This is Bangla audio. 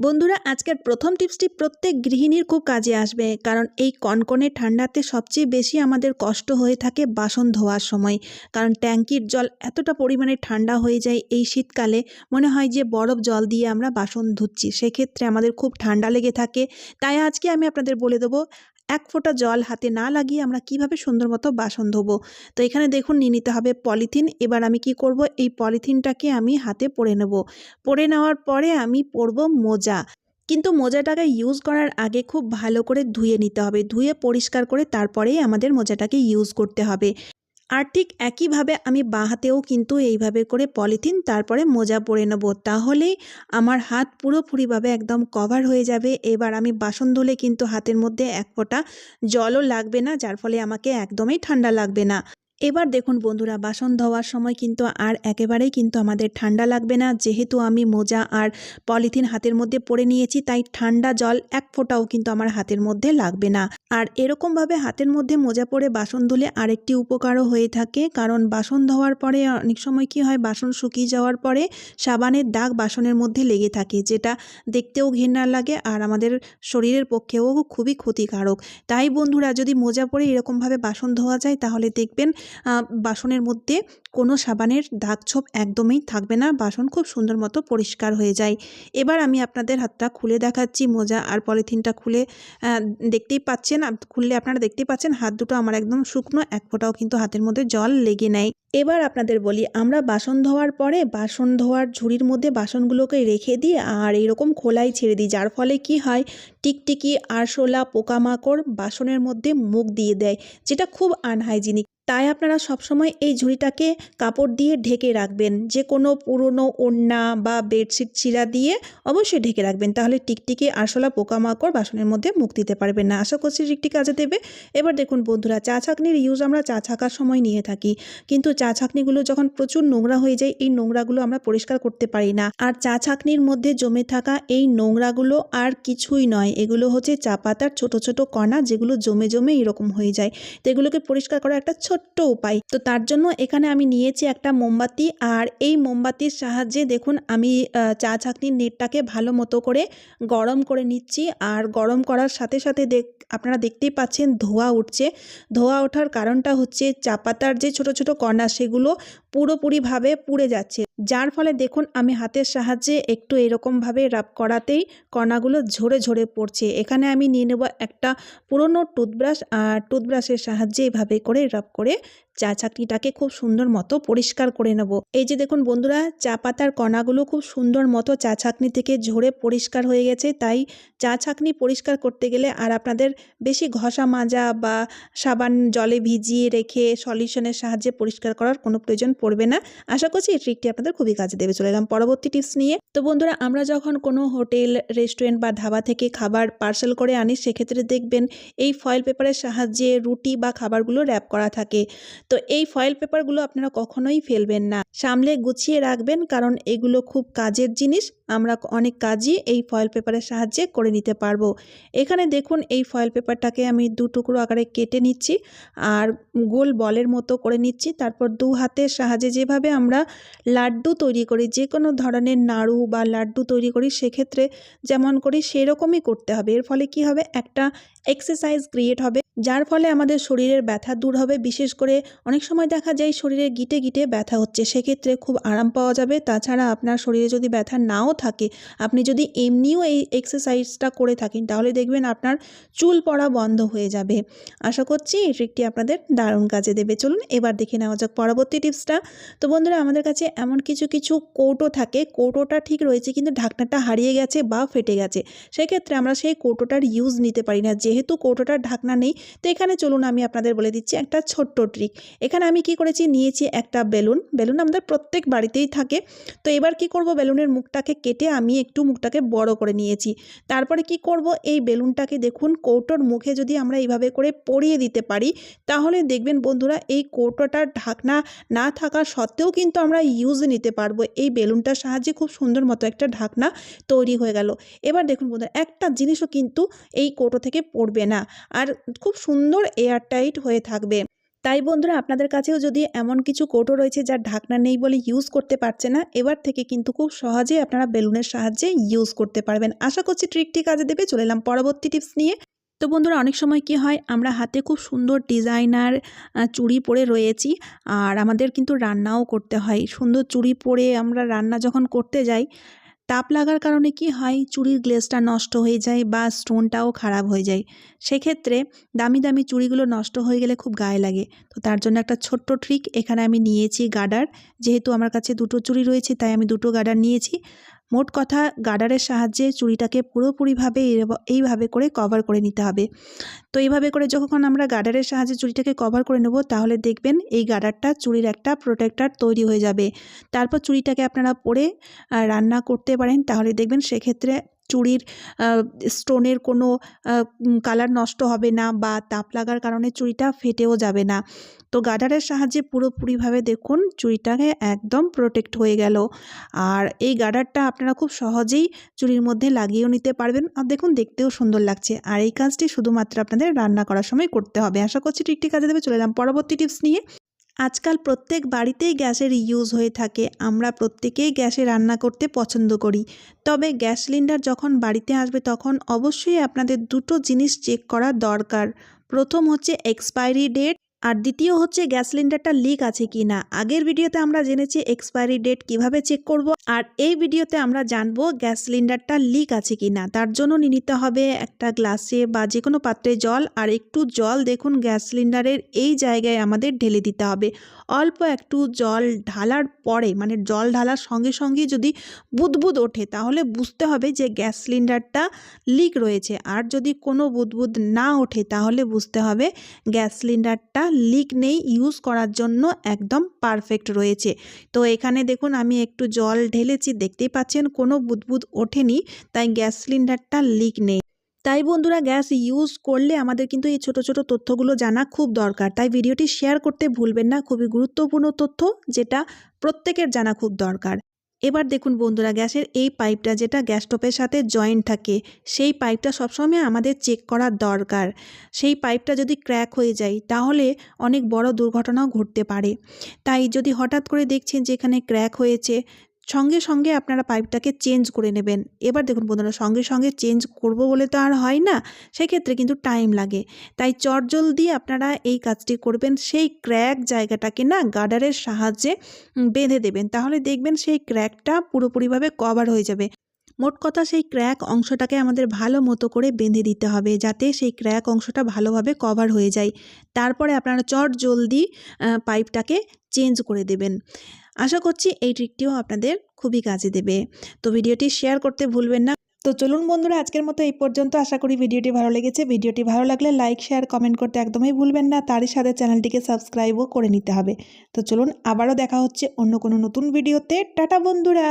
বন্ধুরা, আজকের প্রথম টিপসটি প্রত্যেক গৃহিণীর খুব কাজে আসবে, কারণ এই কনকনে ঠান্ডাতে সবচেয়ে বেশি আমাদের কষ্ট হয়ে থাকে বাসন ধোয়ার সময়। কারণ ট্যাঙ্কির জল এতটা পরিমাণে ঠান্ডা হয়ে যায় এই শীতকালে, মনে হয় যে বরফ জল দিয়ে আমরা বাসন ধুচ্ছি। সেক্ষেত্রে আমাদের খুব ঠান্ডা লেগে থাকে। তাই আজকে আমি আপনাদের বলে দেবো এক ফোঁটা জল হাতে না লাগিয়ে আমরা কীভাবে সুন্দর মতো বাসন ধোবো? তো এখানে দেখুন নিয়ে নিতে হবে পলিথিন। এবার আমি কি করব? এই পলিথিনটাকে আমি হাতে পরে নেব। পরে নেওয়ার পরে আমি পরব মোজা। কিন্তু মোজাটাকে ইউজ করার আগে খুব ভালো করে ধুয়ে নিতে হবে। ধুয়ে পরিষ্কার করে তারপরেই আমাদের মোজাটাকে ইউজ করতে হবে। আর ঠিক একইভাবে আমি বাঁ হাতেও কিন্তু এইভাবে করে পলিথিন, তারপরে মোজা পরে নেব। তাহলে আমার হাত পুরোপুরিভাবে একদম কভার হয়ে যাবে। এবার আমি বাসন ধুলে কিন্তু হাতের মধ্যে এক ফোঁটা জলও লাগবে না, যার ফলে আমাকে একদমই ঠান্ডা লাগবে না। এবার দেখুন বন্ধুরা, বাসন ধোয়ার সময় কিন্তু আর একেবারেই কিন্তু আমাদের ঠান্ডা লাগবে না। যেহেতু আমি মোজা আর পলিথিন হাতের মধ্যে পরে নিয়েছি, তাই ঠান্ডা জল এক ফোঁটাও কিন্তু আমার হাতের মধ্যে লাগবে না। আর এরকমভাবে হাতের মধ্যে মোজা পরে বাসন ধুলে আরেকটি উপকারও হয়ে থাকে, কারণ বাসন ধোয়ার পরে অনেক সময় কি হয়, বাসন শুকিয়ে যাওয়ার পরে সাবানের দাগ বাসনের মধ্যে লেগে থাকে, যেটা দেখতেও ঘৃণা লাগে আর আমাদের শরীরের পক্ষেও খুবই ক্ষতিকারক। তাই বন্ধুরা, যদি মোজা পরে এরকমভাবে বাসন ধোয়া যায়, তাহলে দেখবেন বাসনের মধ্যে কোনো সাবানের দাগ ছোপ একদমই থাকবে না। বাসন খুব সুন্দর মতো পরিষ্কার হয়ে যায়। এবার আমি আপনাদের হাতটা খুলে দেখাচ্ছি। মোজা আর পলিথিনটা খুলে দেখতেই পাচ্ছেন খুললে আপনারা দেখতেই পাচ্ছেন হাত দুটো আমার একদম শুকনো, এক ফোঁটাও কিন্তু হাতের মধ্যে জল লেগে নেয় এবার আপনাদের বলি, আমরা বাসন ধোয়ার পরে বাসন ধোয়ার ঝুড়ির মধ্যে বাসনগুলোকে রেখে দিই আর এরকম খোলাই ছেড়ে দিই, যার ফলে কি হয়, টিকটিকি, আরশোলা, পোকামাকড় বাসনের মধ্যে মুখ দিয়ে দেয়, যেটা খুব আনহাইজিনিক তাই আপনারা সবসময় এই ঝুড়িটাকে কাপড় দিয়ে ঢেকে রাখবেন। যে কোনো পুরনো ওড়না বা বেডশিট চিরা দিয়ে অবশ্যই ঢেকে রাখবেন। তাহলে টিকটিকি, আরশোলা, পোকামাকড় বাসনের মধ্যে মুখ দিতে পারবেন না। আশা করছি টিকটি কাজে দেবে। এবার দেখুন বন্ধুরা, চা ছাঁকনির ইউজ আমরা চা ছাকার সময় নিয়ে থাকি। কিন্তু চা ছাঁকনিগুলো যখন প্রচুর নোংরা হয়ে যায়, এই নোংরাগুলো আমরা পরিষ্কার করতে পারি না। আর চা ছাঁকনির মধ্যে জমে থাকা এই নোংরাগুলো আর কিছুই নয়। এগুলো হচ্ছে চা পাতার ছোট ছোট কণা যেগুলো জমে জমে এরকম হয়ে যায়। তো এগুলোকে পরিষ্কার করা একটা ছোট্ট উপায়। তো তার জন্য এখানে আমি নিয়েছি একটা মোমবাতি আর এই মোমবাতির সাহায্যে দেখুন আমি চা ছাঁকনির নেটটাকে ভালো মতো করে গরম করে নিচ্ছি আর গরম করার সাথে সাথে দেখ, আপনারা দেখতেই পাচ্ছেন ধোয়া উঠছে। ধোয়া ওঠার কারণটা হচ্ছে চা পাতার যে ছোট ছোট কণা সেগুলো পুরোপুরিভাবে পুড়ে যাচ্ছে। যার ফলে দেখুন, আমি হাতের সাহায্যে একটু এরকমভাবে রাব করাতেই কণাগুলো ঝরে ঝরে পড়ছে। এখানে আমি নিয়ে নেব একটা পুরনো টুথব্রাশ আর টুথব্রাশের সাহায্যে এভাবে করে রাব করে চা ছাকনিটাকে খুব সুন্দর মতো পরিষ্কার করে নেব। এই যে দেখুন বন্ধুরা, চা পাতার কণাগুলো খুব সুন্দর মতো চা ছাকনি থেকে ঝরে পরিষ্কার হয়ে গেছে। তাই চা ছাকনি পরিষ্কার করতে গেলে আর আপনাদের বেশি ঘষা মাজা বা সাবান জলে ভিজিয়ে রেখে সলিউশনের সাহায্যে পরিষ্কার করার কোনো প্রয়োজন পড়বে না। আশা করছি এই ট্রিকটি আপনাদের খুবই কাজে দেবে, চলে এলাম পরবর্তী টিপস নিয়ে। তো বন্ধুরা, আমরা যখন কোনো হোটেল রেস্টুরেন্ট বা ধাবা থেকে খাবার পার্সেল করে আনি, সেক্ষেত্রে দেখবেন এই ফয়েল পেপারের সাহায্যে রুটি বা খাবারগুলো র্যাপ করা থাকে। তো এই ফয়েল পেপারগুলো আপনারা কখনোই ফেলবেন না। সামলে গুছিয়ে রাখবেন, কারণ এগুলো খুব কাজের জিনিস। আমরা অনেক কাজই এই ফয়েল পেপারের সাহায্যে করে নিতে পারব। এখানে দেখুন, এই ফয়েল পেপারটাকে আমি দু টুকরো আকারে কেটে নিচ্ছি আর গোল বলের মতো করে নিচ্ছি। তারপর দু হাতের সাহায্যে যেভাবে আমরা লাড্ডু তৈরি করি যে কোনো ধরনের নাড়ু বা লাড্ডু তৈরি করি, সেক্ষেত্রে যেমন করি, সেরকমই করতে হবে। এর ফলে কি হবে? একটা এক্সারসাইজ ক্রিয়েট হবে, যার ফলে আমাদের শরীরের ব্যথা দূর হবে। বিশেষ করে অনেক সময় দেখা যায়, শরীরে গিটে গিটে ব্যথা হচ্ছে। সেক্ষেত্রে খুব আরাম পাওয়া যাবে। তাছাড়া আপনার শরীরে যদি ব্যথা নাও থাকে। আপনি যদি এমনিও এই এক্সারসাইজটা করে থাকেন, তাহলে দেখবেন আপনার চুল পড়া বন্ধ হয়ে যাবে। আশা করছি এই ট্রিকটি আপনাদের দারুণ কাজে দেবে। চলুন এবার দেখে নেওয়া যাক পরবর্তী টিপসটা তো বন্ধুরা, আমাদের কাছে এমন কিছু কিছু কৌটো থাকে। কৌটোটা ঠিক রয়েছে, কিন্তু ঢাকনাটা হারিয়ে গেছে বা ফেটে গেছে। সেক্ষেত্রে আমরা সেই কৌটোটার ইউজ নিতে পারি না। যেহেতু কৌটোটার ঢাকনা নেই, তো এখানে চলুন আমি আপনাদের বলে দিচ্ছি একটা ছোট্ট ট্রিক এখানে আমি কি করেছি, নিয়েছি একটা বেলুন। বেলুন আমাদের প্রত্যেক বাড়িতেই থাকে। তো এবার কি করব? বেলুনের মুখটাকে কেটে আমি একটু মুখটাকে বড় করে নিয়েছি। তারপরে কি করব? এই বেলুনটাকে দেখুন, কৌটোর মুখে যদি আমরা এইভাবে করে পরিয়ে দিতে পারি, তাহলে দেখবেন বন্ধুরা এই কৌটোটার ঢাকনা না থাকা সত্ত্বেও কিন্তু আমরা ইউজ নিতে পারব। এই বেলুনটার সাহায্যে খুব সুন্দর মতো একটা ঢাকনা তৈরি হয়ে গেল। এবার দেখুন বন্ধুরা, একটা জিনিসও কিন্তু এই কৌটো থেকে পড়বে না। আর খুব সুন্দর এয়ারটাইট হয়ে থাকবে। তাই বন্ধুরা আপনাদের কাছেও যদি এমন কিছু কৌটো রয়েছে যার ঢাকনা নেই বলে ইউজ করতে পারছে না, এবার থেকে কিন্তু খুব সহজেই আপনারা বেলুনের সাহায্যে ইউজ করতে পারবেন। আশা করছি ট্রিকটি কাজে দেবে, চলে এলাম পরবর্তী টিপস নিয়ে। তো বন্ধুরা, অনেক সময় কি হয়, আমরা হাতে খুব সুন্দর ডিজাইনার চুড়ি পরে রয়েছি আর আমাদের কিন্তু রান্নাও করতে হয়। সুন্দর চুড়ি পরে আমরা রান্না যখন করতে যাই তাপ লাগার কারণে কি হয়? চুড়ির গ্লেসটা নষ্ট হয়ে যায় বা স্টোনটাও খারাপ হয়ে যায়। সেক্ষেত্রে দামি দামি চুড়িগুলো নষ্ট হয়ে গেলে খুব গায়ে লাগে। তো তার জন্য একটা ছোট্ট ট্রিক এখানে আমি নিয়েছি গার্ডার যেহেতু আমার কাছে দুটো চুড়ি রয়েছে, তাই আমি দুটো গার্ডার নিয়েছি। মোট কথা গার্ডারের সাহায্যে চুড়িটাকে পুরোপুরিভাবে এইভাবে করে কভার করে নিতে হবে। তো এইভাবে করে যখন আমরা গার্ডারের সাহায্যে চুড়িটাকে কভার করে নেব, তাহলে দেখবেন এই গার্ডারটা চুড়ির একটা প্রোটেক্টার তৈরি হয়ে যাবে। তারপর চুড়িটাকে আপনারা পরে রান্না করতে পারেন, তাহলে দেখবেন সেক্ষেত্রে চুড়ির স্টোনের কোনো কালার নষ্ট হবে না বা তাপ লাগার কারণে চুড়িটা ফেটেও যাবে না। তো গার্ডারের সাহায্যে পুরোপুরিভাবে দেখুন চুড়িটাকে একদম প্রোটেক্ট হয়ে গেল। আর এই গার্ডারটা আপনারা খুব সহজেই চুড়ির মধ্যে লাগিয়েও নিতে পারবেন। আর দেখুন দেখতেও সুন্দর লাগছে। আর এই কাজটি শুধুমাত্র আপনাদের রান্না করার সময় করতে হবে। আশা করছি ঠিকটি কাজে দেবে। চলে এলাম পরবর্তী টিপস নিয়ে। আজকাল প্রত্যেক বাড়িতেই গ্যাসের ইউজ হয়ে থাকে। আমরা প্রত্যেকেই গ্যাসে রান্না করতে পছন্দ করি। তবে গ্যাস সিলিন্ডার যখন বাড়িতে আসবে তখন অবশ্যই আপনাদের দুটো জিনিস চেক করা দরকার। প্রথম হচ্ছে এক্সপায়ারি ডেট আর দ্বিতীয় হচ্ছে গ্যাস সিলিন্ডারটা লিক আছে কি না আগের ভিডিওতে আমরা জেনেছি এক্সপায়ারি ডেট কীভাবে চেক করব, আর এই ভিডিওতে আমরা জানব গ্যাস সিলিন্ডারটা লিক আছে কি না তার জন্য নিয়ে নিতে হবে একটা গ্লাসে বা যে কোনো পাত্রে জল, আর একটু জল দেখুন গ্যাস সিলিন্ডারের এই জায়গায় আমাদের ঢেলে দিতে হবে। অল্প একটু জল ঢালার পরে মানে জল ঢালার সঙ্গে সঙ্গে যদি বুদবুদ ওঠে, তাহলে বুঝতে হবে যে গ্যাস সিলিন্ডারটা লিক রয়েছে। আর যদি কোনো বুদবুদ না ওঠে, তাহলে বুঝতে হবে গ্যাস সিলিন্ডারটা লিক নেই ইউজ করার জন্য একদম পারফেক্ট রয়েছে। তো এখানে দেখুন, আমি একটু জল ঢেলেছি, দেখতেই পাচ্ছেন, কোনো বুদবুদ ওঠেনি, তাই গ্যাস সিলিন্ডারটা লিক নেই। তাই বন্ধুরা, গ্যাস ইউজ করলে আমাদের কিন্তু এই ছোট ছোট তথ্যগুলো জানা খুব দরকার। তাই ভিডিওটি শেয়ার করতে ভুলবেন না, খুবই গুরুত্বপূর্ণ তথ্য, যেটা প্রত্যেকের জানা খুব দরকার। এবার দেখুন বন্ধুরা, গ্যাসের এই পাইপটা যেটা গ্যাস স্টোভের সাথে জয়েন্ট থাকে, সেই পাইপটা সবসময় আমাদের চেক করা দরকার। সেই পাইপটা যদি ক্র্যাক হয়ে যায়, তাহলে অনেক বড় দুর্ঘটনাও ঘটতে পারে। তাই যদি হঠাৎ করে দেখছেন যে এখানে ক্র্যাক হয়েছে সঙ্গে সঙ্গে আপনারা পাইপটাকে চেঞ্জ করে নেবেন। এবার দেখুন বন্ধুরা, সঙ্গে সঙ্গে চেঞ্জ করব বলে তো আর হয় না, সেক্ষেত্রে কিন্তু টাইম লাগে। তাই চটজলদি আপনারা এই কাজটি করবেন, সেই ক্র্যাক জায়গাটাকে না গার্ডারের সাহায্যে বেঁধে দেবেন, তাহলে দেখবেন সেই ক্র্যাকটা পুরোপুরিভাবে কভার হয়ে যাবে। মোট কথা সেই ক্র্যাক অংশটাকে আমাদের ভালো মতো করে বেঁধে দিতে হবে, যাতে সেই ক্র্যাক অংশটা ভালোভাবে কভার হয়ে যায়। তারপরে আপনারা চট জলদি পাইপটাকে চেঞ্জ করে দেবেন। আশা করছি এই ট্রিকটিও আপনাদের খুবই কাজে দেবে। তো ভিডিওটি শেয়ার করতে ভুলবেন না। তো চলুন বন্ধুরা, আজকের মতো এই পর্যন্ত। আশা করি ভিডিওটি ভালো লেগেছে। ভিডিওটি ভালো লাগলে লাইক শেয়ার কমেন্ট করতে একদমই ভুলবেন না। তারই সাথে চ্যানেলটিকে সাবস্ক্রাইবও করে নিতে হবে। তো চলুন, আবারও দেখা হচ্ছে অন্য কোনো নতুন ভিডিওতে। টাটা বন্ধুরা!